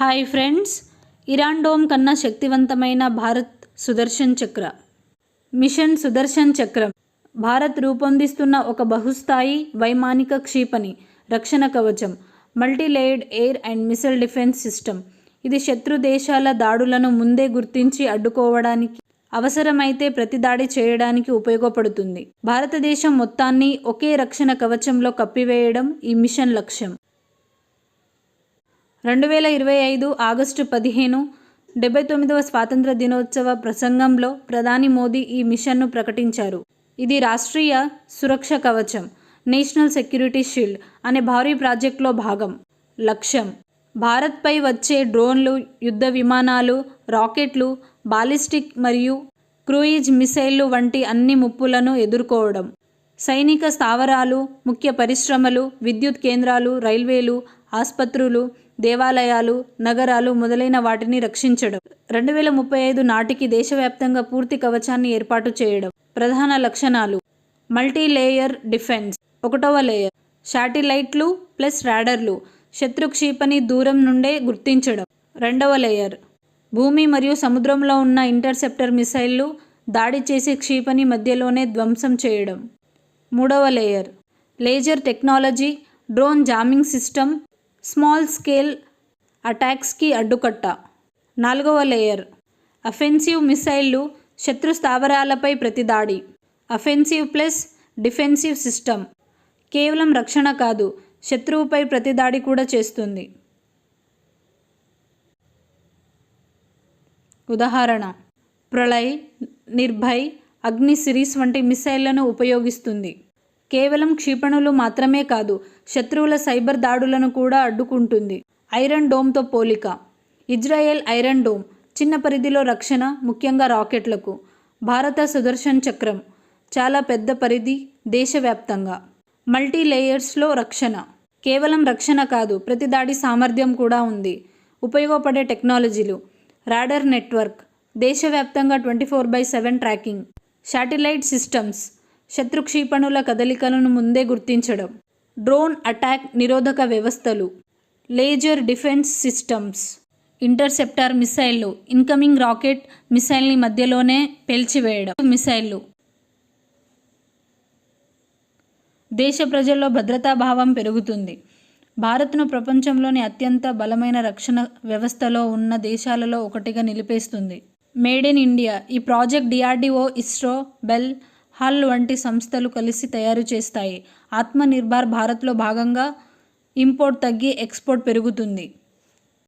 Hi friends. Iran dome కన్నా శక్తివంతమైన Bharat Sudarshan Chakra. Mission Sudarshan చక్రం. భారత్ రూపొందిస్తున్న ఒక బహుస్థాయి వైమానిక క్షిపణి రక్షణ కవచం multilayered air and missile defence system. ఇది శత్రు దేశాల దాడులను ముందే గుర్తించి అడ్డుకోవడానికి అవసరమైతే ప్రతిదాడి చేయడానికి ఉపయోగపడుతుంది. భారతదేశం మొత్తాన్ని ఒకే రక్షణ కవచంలో కప్పివేయడం ఈ మిషన్ లక్ష్యం. రెండు వేల ఇరవై ఐదు ఆగస్టు పదిహేను డెబ్బై తొమ్మిదవ స్వాతంత్ర దినోత్సవ ప్రసంగంలో ప్రధాని మోదీ ఈ మిషన్ను ప్రకటించారు. ఇది రాష్ట్రీయ సురక్ష కవచం నేషనల్ సెక్యూరిటీ షీల్డ్ అనే భారీ ప్రాజెక్టులో భాగం. లక్ష్యం భారత్పై వచ్చే డ్రోన్లు యుద్ధ విమానాలు రాకెట్లు బాలిస్టిక్ మరియు క్రూయిజ్ మిసైళ్ళు వంటి అన్ని ముప్పులను ఎదుర్కోవడం సైనిక స్థావరాలు ముఖ్య పరిశ్రమలు విద్యుత్ కేంద్రాలు రైల్వేలు ఆసుపత్రులు దేవాలయాలు నగరాలు మొదలైన వాటిని రక్షించడం. రెండు వేల ముప్పై ఐదు నాటికి దేశవ్యాప్తంగా పూర్తి కవచాన్ని ఏర్పాటు చేయడం. ప్రధాన లక్షణాలు. Multi layer defence. ఒకటవ లేయర్. శాటిలైట్లు ప్లస్ రాడర్లు. శత్రు క్షిపణి దూరం నుండే గుర్తించడం. రెండవ లేయర్. భూమి మరియు సముద్రంలో ఉన్న ఇంటర్సెప్టర్ మిసైళ్ళు దాడి చేసే క్షిపణి మధ్యలోనే ధ్వంసం చేయడం. మూడవ layer. Laser technology. Drone jamming system. Small scale అటాక్స్కి అడ్డుకట్ట. నాలుగవ లేయర్. అఫెన్సివ్ మిసైళ్ళు శత్రు స్థావరాలపై ప్రతిదాడి అఫెన్సివ్ ప్లస్ డిఫెన్సివ్ సిస్టమ్. కేవలం రక్షణ కాదు శత్రువుపై ప్రతిదాడి కూడా చేస్తుంది. ఉదాహరణ. ప్రళయ్ నిర్భయ్ అగ్ని సిరీస్ వంటి మిసైళ్ళను ఉపయోగిస్తుంది. కేవలం క్షిపణులు మాత్రమే కాదు శత్రువుల సైబర్ దాడులను కూడా అడ్డుకుంటుంది. ఐరన్ డోమ్తో పోలిక. ఇజ్రాయెల్ ఐరన్ డోమ్ చిన్న పరిధిలో రక్షణ ముఖ్యంగా రాకెట్లకు. భారత సుదర్శన్ చక్రం చాలా పెద్ద పరిధి దేశవ్యాప్తంగా. మల్టీ లేయర్స్లో రక్షణ. కేవలం రక్షణ కాదు ప్రతి దాడి సామర్థ్యం కూడా ఉంది. ఉపయోగపడే టెక్నాలజీలు. Radar network. దేశవ్యాప్తంగా twenty four by seven tracking. Satellite systems. శత్రు క్షిపణుల కదలికలను ముందే గుర్తించడం. డ్రోన్ అటాక్ నిరోధక వ్యవస్థలు. Laser defence systems. ఇంటర్సెప్టార్ మిసైళ్ళు. ఇన్కమింగ్ రాకెట్ మిసైల్ని మధ్యలోనే పేల్చివేయడం. మిసైళ్ళు. దేశ ప్రజల్లో భద్రతా భావం పెరుగుతుంది. భారత్ను ప్రపంచంలోని అత్యంత బలమైన రక్షణ వ్యవస్థలో ఉన్న దేశాలలో ఒకటిగా నిలిపేస్తుంది. Made in India. ఈ ప్రాజెక్ట్ డిఆర్డిఓ ఇస్రో బెల్ హల్ వంటి సంస్థలు కలిసి తయారు చేస్తాయి. ఆత్మనిర్భర్ భారత్లో భాగంగా ఇంపోర్ట్ తగ్గి ఎక్స్పోర్ట్ పెరుగుతుంది.